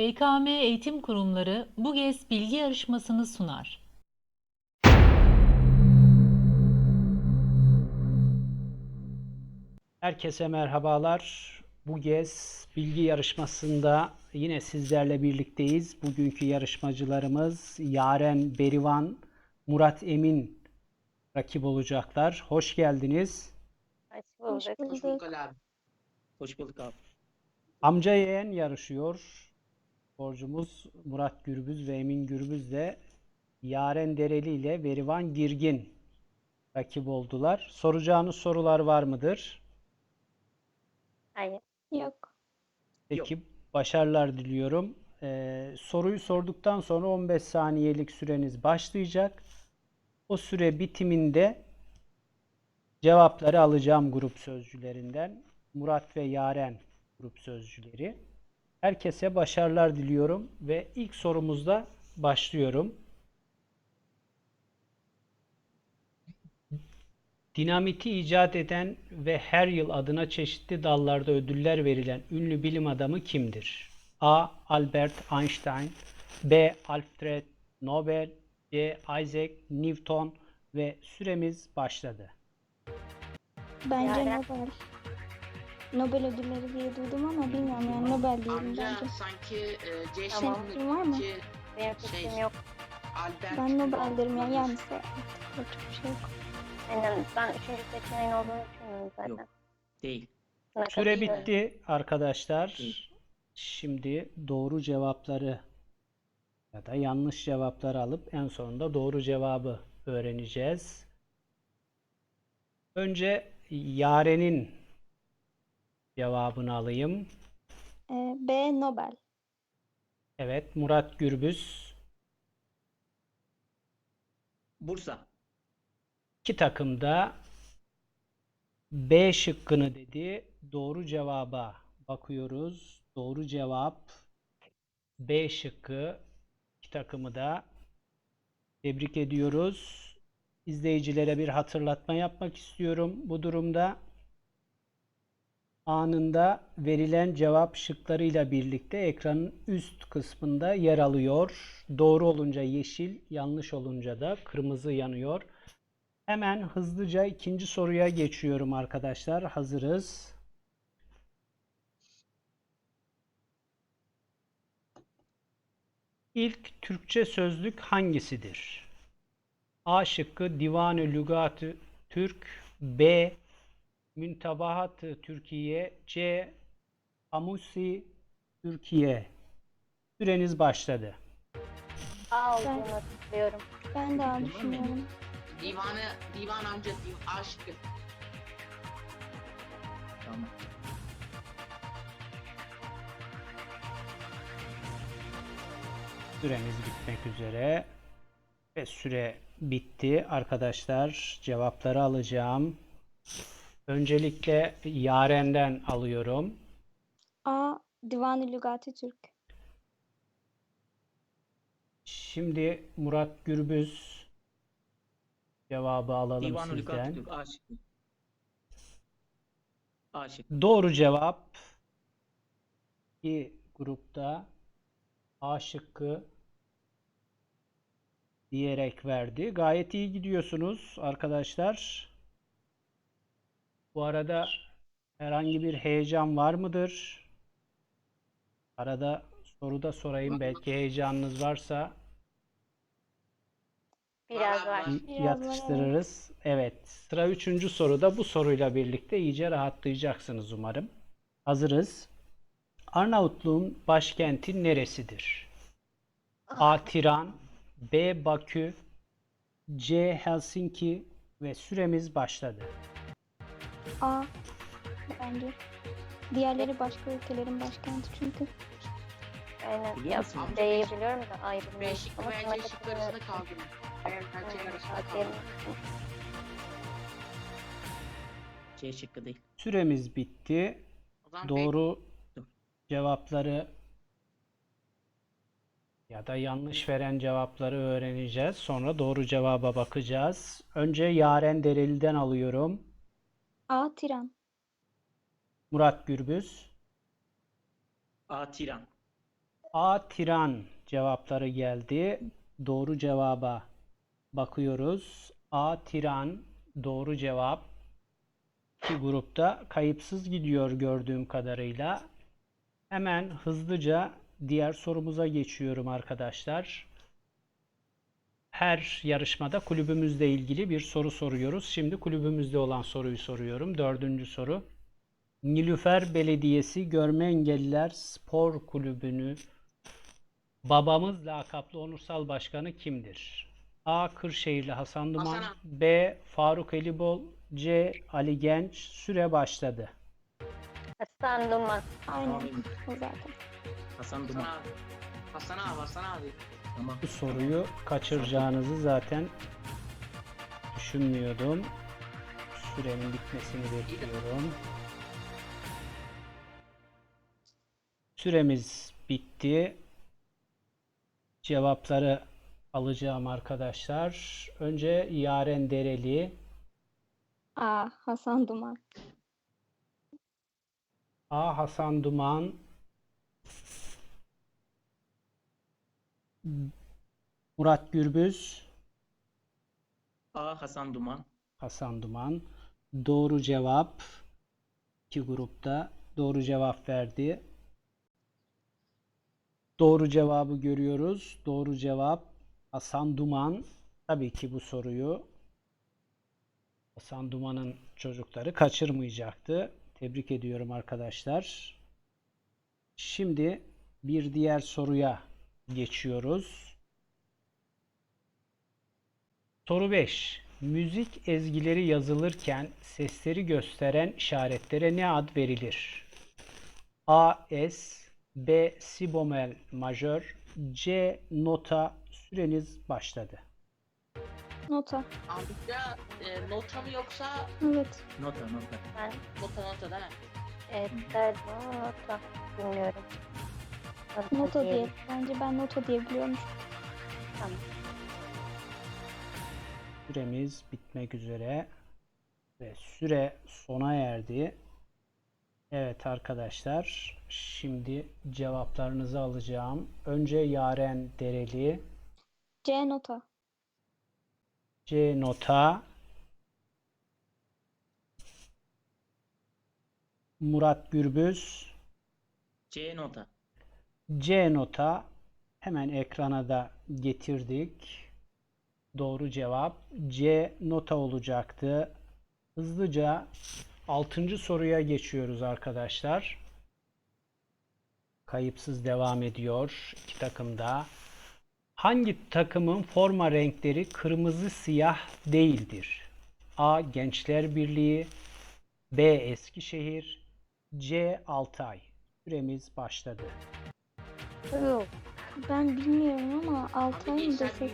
BKM Eğitim Kurumları BUGES bilgi yarışmasını sunar. Herkese merhabalar. Bu gez bilgi yarışmasında yine sizlerle birlikteyiz. Bugünkü yarışmacılarımız Yaren Berivan, Murat Emin rakip olacaklar. Hoş geldiniz. Hoş Hoş bulduk. bulduk. Hoş bulduk abi. Hoş bulduk abi. Amca yeğen yarışıyor. Sporcumuz Murat Gürbüz ve Emin Gürbüz de Yaren Dereli ile Berivan Girgin rakip oldular. Soracağınız sorular var mıdır? Hayır. Yok. Peki başarılar diliyorum. Ee, soruyu sorduktan sonra 15 saniyelik süreniz başlayacak. O süre bitiminde cevapları alacağım grup sözcülerinden. Murat ve Yaren grup sözcüleri. Herkese başarılar diliyorum ve ilk sorumuzda başlıyorum. Dinamiti icat eden ve her yıl adına çeşitli dallarda ödüller verilen ünlü bilim adamı kimdir? A. Albert Einstein B. Alfred Nobel C. Isaac Newton ve süremiz başladı. Bence. Nobel. Nobel ödülleri diye duydum ama bilmiyorum yani Nobel diyelim Amca bence. sanki e, Tamam. şıkkındaki Var mı? Benim Şey, fikrim yok. Albert Ben Nobel derim ya yani artık yapacak bir şey yok. Aynen. Ben üçüncü seçeneğin olduğunu düşünüyorum zaten. Yok. Değil. Buna Süre katılıyorum. bitti arkadaşlar. Şimdi doğru cevapları ya da yanlış cevapları alıp en sonunda doğru cevabı öğreneceğiz. Önce Yaren'in cevabını alayım. Ee, B. Nobel. Evet, Murat Gürbüz. Bursa. İki takım da B şıkkını dedi. Doğru cevaba bakıyoruz. Doğru cevap B şıkkı. İki takımı da tebrik ediyoruz. İzleyicilere bir hatırlatma yapmak istiyorum. Bu durumda anında verilen cevap şıklarıyla birlikte ekranın üst kısmında yer alıyor. Doğru olunca yeşil, yanlış olunca da kırmızı yanıyor. Hemen hızlıca ikinci soruya geçiyorum arkadaşlar. Hazırız. İlk Türkçe sözlük hangisidir? A şıkkı Divan-ı Lügat-ı Türk B. Müntebahat-ı Türkiye C. Amusi Türkiye Süreniz başladı. A Ben- olduğunu hatırlıyorum. Ben de A Var mı? düşünüyorum. Divanı, divan amca div, A şıkkı. Tamam. Süremiz bitmek üzere. Ve süre bitti arkadaşlar. Cevapları alacağım. Öncelikle Yaren'den alıyorum. A. Divan-ı Lügati Türk. Şimdi Murat Gürbüz cevabı alalım Divan-ı sizden. Lügat Türk A şıkkı. A şıkkı. Doğru cevap iki grupta A şıkkı diyerek verdi. Gayet iyi gidiyorsunuz arkadaşlar. Bu arada herhangi bir heyecan var mıdır? Arada soruda sorayım. Belki heyecanınız varsa Biraz var. Biraz yatıştırırız. Evet. Sıra üçüncü soruda bu soruyla birlikte iyice rahatlayacaksınız umarım. Hazırız. Arnavutluğun başkenti neresidir? A. Tiran B. Bakü C. Helsinki ve süremiz başladı. A. Bence. Diğerleri başka ülkelerin başkenti çünkü. Aynen. Biliyor Ya, musun? D'yi biliyorum da A'yı B bilmiyorum. şıkkı Ama ve buna C şıkkı katılıyorum. arasında kaldım. C arasında Aynen. kaldım. Diğerini- C şıkkı değil. Süremiz bitti. Doğru cevapları ya da yanlış veren cevapları öğreneceğiz. Sonra doğru cevaba bakacağız. Önce Yaren Dereli'den alıyorum. A. Tiran. Murat Gürbüz. A Tiran. A. Tiran cevapları geldi. Doğru cevaba bakıyoruz. A. Tiran doğru cevap. İki grupta kayıpsız gidiyor gördüğüm kadarıyla. Hemen hızlıca diğer sorumuza geçiyorum arkadaşlar. Her yarışmada kulübümüzle ilgili bir soru soruyoruz. Şimdi kulübümüzde olan soruyu soruyorum. Dördüncü soru. Nilüfer Belediyesi Görme Engelliler Spor Kulübü'nü babamız lakaplı onursal başkanı kimdir? A. Kırşehirli Hasan Duman Hasan. B. Faruk Elibol C. Ali Genç Süre başladı. Hasan Duman. Aynen. Amin. O zaten. Hasan Hasan Duman. abi. Hasan abi, Hasan abi. Tamam. Bu soruyu kaçıracağınızı zaten düşünmüyordum. Sürenin bitmesini bekliyorum. Süremiz bitti. Cevapları alacağım arkadaşlar. Önce Yaren Dereli. A. Hasan Duman. A. Hasan Duman. Murat Gürbüz. A. Hasan Duman. Hasan Duman. Doğru cevap. İki grupta doğru cevap verdi. Doğru cevabı görüyoruz. Doğru cevap Hasan Duman. Tabii ki bu soruyu Hasan Duman'ın çocukları kaçırmayacaktı. Tebrik ediyorum arkadaşlar. Şimdi bir diğer soruya geçiyoruz. Soru 5. Müzik ezgileri yazılırken sesleri gösteren işaretlere ne ad verilir? A. Es B. Si bemol majör C. Nota Süreniz başladı. Nota. Abi ya e, nota mı yoksa Evet. Nota nota. Ben nota nota değil mi? evet nota bilmiyorum. Nota diye. diyelim. Bence ben nota diye biliyorum. Tamam. Süremiz bitmek üzere ve süre sona erdi. Evet arkadaşlar, şimdi cevaplarınızı alacağım. Önce Yaren Dereli, C nota. C nota, Murat Gürbüz, C nota. C nota hemen ekrana da getirdik. Doğru cevap C nota olacaktı. Hızlıca 6. soruya geçiyoruz arkadaşlar. Kayıpsız devam ediyor iki takım da. Hangi takımın forma renkleri kırmızı siyah değildir? A. Gençler Birliği B. Eskişehir C. Altay Süremiz başladı. Yok. Ben bilmiyorum ama Abi Altay mı desek?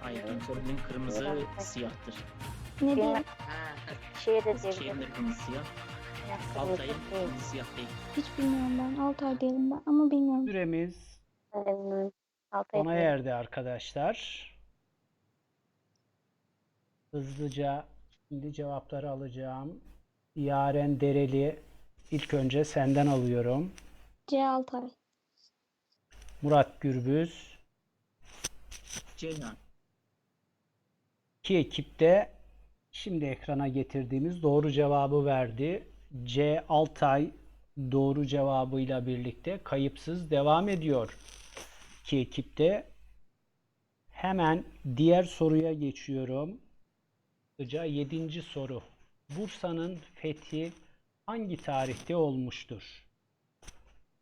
Hayır. Gençlerin kırmızı siyahtır. Ne Bilmem. diyeyim? Şeye de diyebilirim. de kırmızı siyah. Altay'ın değil. kırmızı siyah değil. Hiç bilmiyorum ben. Altay diyelim ben ama bilmiyorum. Süremiz. Altay sona erdi arkadaşlar. Hızlıca şimdi cevapları alacağım. Yaren Dereli ilk önce senden alıyorum. C Altay. Murat Gürbüz. Ceyhan. İki ekip de şimdi ekrana getirdiğimiz doğru cevabı verdi. C. Altay doğru cevabıyla birlikte kayıpsız devam ediyor. İki ekip de hemen diğer soruya geçiyorum. Hızlıca 7. soru. Bursa'nın fethi hangi tarihte olmuştur?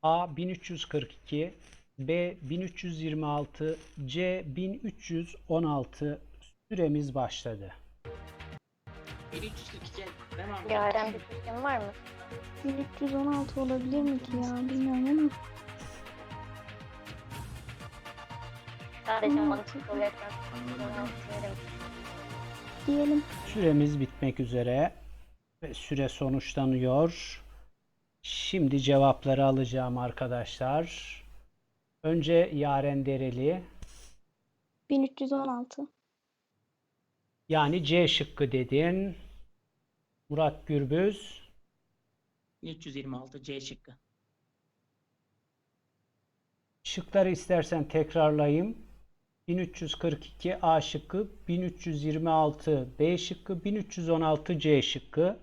A 1342, B 1326, C 1316 süremiz başladı. 1342 değil mi abi? Yaren bir fikrin var mı? 1316 olabilir mi ki ya? Bilmiyorum ama. Sadece Hmm. mantık olarak. Diyelim. Süremiz bitmek üzere ve süre sonuçlanıyor. Şimdi cevapları alacağım arkadaşlar. Önce Yaren Dereli 1316. yani C şıkkı dedin. Murat Gürbüz 1326 C şıkkı. Şıkları istersen tekrarlayayım. 1342 A şıkkı, 1326 B şıkkı, 1316 C şıkkı.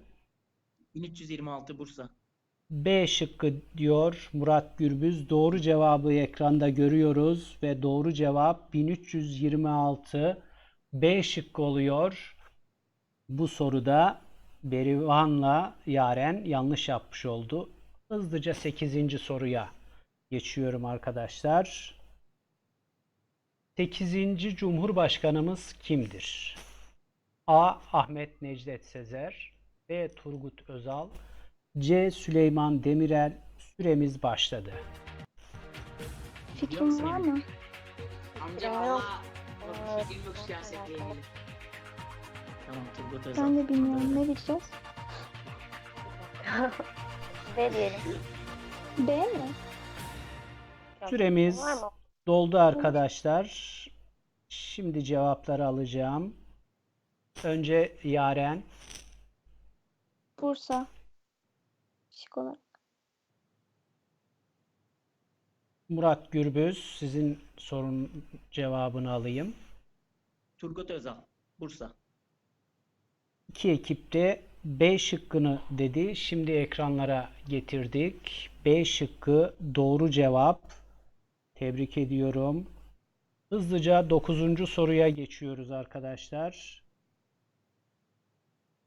1326 Bursa. B şıkkı diyor Murat Gürbüz. Doğru cevabı ekranda görüyoruz ve doğru cevap 1326 B şıkkı oluyor. Bu soruda Berivan'la Yaren yanlış yapmış oldu. Hızlıca 8. soruya geçiyorum arkadaşlar. 8. Cumhurbaşkanımız kimdir? A. Ahmet Necdet Sezer B. Turgut Özal C. Süleyman Demirel Süremiz başladı. Fikrin var mı? Amca Yok. valla Ee, fikrim yok siyasetle ilgili. Tamam Turgut Özal. Ben de bilmiyorum. Ne diyeceğiz? B diyelim. B mi? Süremiz Var mı? doldu arkadaşlar. Şimdi cevapları alacağım. Önce Yaren, Bursa. Şık olarak. Murat Gürbüz sizin sorun cevabını alayım. Turgut Özal. Bursa. İki ekip de B şıkkını dedi. Şimdi ekranlara getirdik. B şıkkı doğru cevap. Tebrik ediyorum. Hızlıca 9. soruya geçiyoruz arkadaşlar.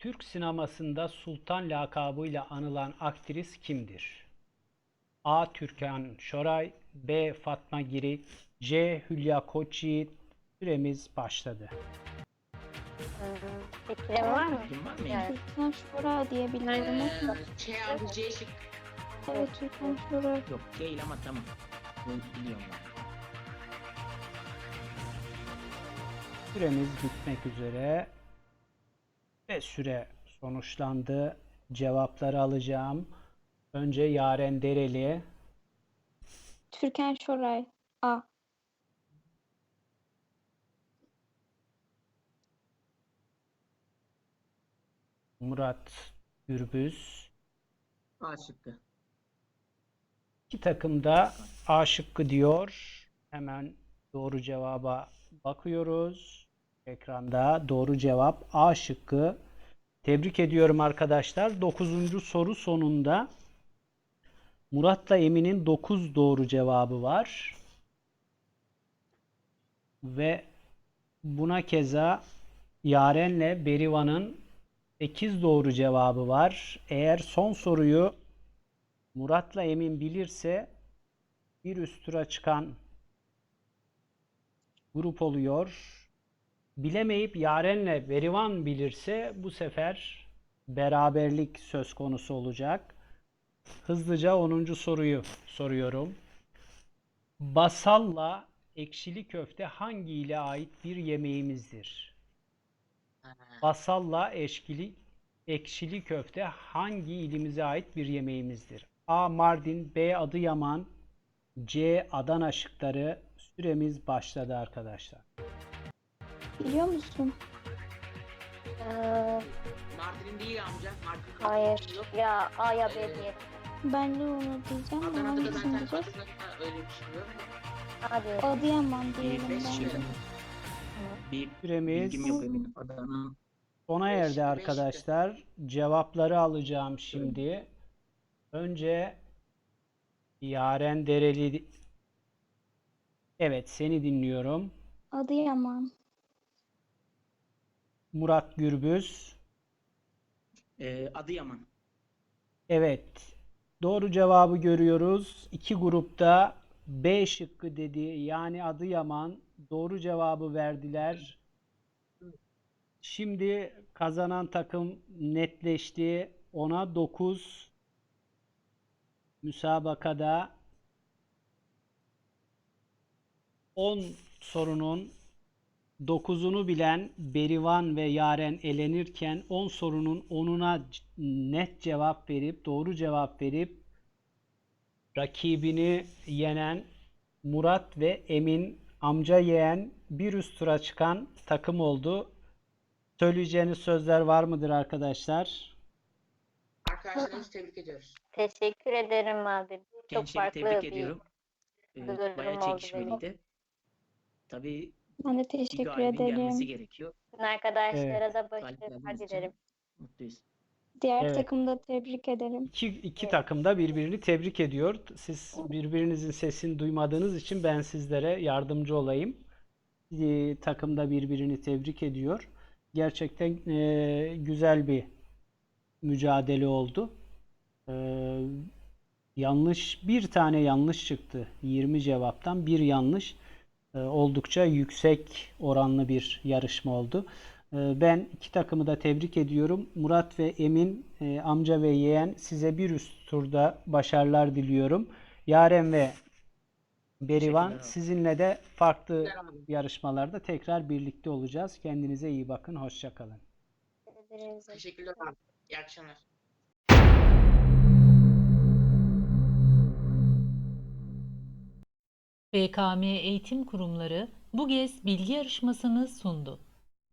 Türk sinemasında Sultan lakabıyla anılan aktris kimdir? A. Türkan Şoray B. Fatma Girik C. Hülya Koçyiğit Süremiz başladı. Fikrin var mı? Kim var mı? Yani. Türkan Şora diye biliyorum Ee, ama. şey abi C şık. Evet Türkan Şora. Yok değil ama tamam. Bunu biliyorum ben. Süremiz bitmek üzere. Ve süre sonuçlandı. Cevapları alacağım. Önce Yaren Dereli, Türkan Şoray. A. Murat Gürbüz. A şıkkı. İki takım da A şıkkı diyor. Hemen doğru cevaba bakıyoruz. Ekranda doğru cevap A şıkkı. Tebrik ediyorum arkadaşlar. 9. soru sonunda Murat'la Emin'in 9 doğru cevabı var. Ve buna keza Yaren'le Berivan'ın 8 doğru cevabı var. Eğer son soruyu Murat'la Emin bilirse bir üst tura çıkan grup oluyor. Bilemeyip Yaren'le Berivan bilirse bu sefer beraberlik söz konusu olacak. Hızlıca 10. soruyu soruyorum. Basalla ekşili köfte hangi ile ait bir yemeğimizdir? Basalla eşkili, ekşili köfte hangi ilimize ait bir yemeğimizdir? A. Mardin, B. Adıyaman, C. Adana şıkları. Süremiz başladı arkadaşlar. Biliyor musun? Ee, Mardin değil amca. Mardin hayır. yok. Ya A ya B Ee, diyelim. Ben de onu diyeceğim ama Adana'da da hangisini zaten diyeceğiz? Adana'da öyle bir şey yok. A diyelim. Adıyaman diyelim beş. Bir Süremiz bilgim yok eminim. Adana'nın sona Beş- erdi arkadaşlar. Cevapları alacağım şimdi. Önce Yaren Dereli Evet seni dinliyorum. Adıyaman. Murat Gürbüz. e, Adıyaman. Evet. Doğru cevabı görüyoruz. İki grupta B şıkkı dedi. Yani Adıyaman doğru cevabı verdiler. Şimdi kazanan takım netleşti. Ona 9 müsabakada 10 sorunun 9'unu bilen Berivan ve Yaren elenirken 10 sorunun 10'una c- net cevap verip doğru cevap verip rakibini yenen Murat ve Emin amca yeğen bir üst tura çıkan takım oldu. Söyleyeceğiniz sözler var mıdır arkadaşlar? Arkadaşlarımızı tebrik ediyoruz. Teşekkür ederim abi. Çok Gençleri farklı tebrik bir ediyorum. Ee, Durum bayağı oldu çekişmeliydi. Tabii Ben de teşekkür gelmesi ederim. gerekiyor. Bütün arkadaşlara Evet. da Galip başarılar geldiğiniz için dilerim. mutluyuz. Diğer Evet. takımı da tebrik ederim. İki, iki Evet. takım da birbirini tebrik ediyor. Siz birbirinizin sesini duymadığınız için ben sizlere yardımcı olayım. Ee, takım da birbirini tebrik ediyor. Gerçekten e, güzel bir mücadele oldu. Ee, yanlış bir tane yanlış çıktı. 20 cevaptan bir yanlış. Ee, oldukça yüksek oranlı bir yarışma oldu. Ee, Ben iki takımı da tebrik ediyorum. Murat ve Emin, e, amca ve yeğen size bir üst turda başarılar diliyorum. Yaren ve Berivan sizinle de farklı yarışmalarda tekrar birlikte olacağız. Kendinize iyi bakın. Hoşça kalın. Ederiz. Teşekkürler. İyi akşamlar. BKM Eğitim Kurumları bu GES bilgi yarışmasını sundu.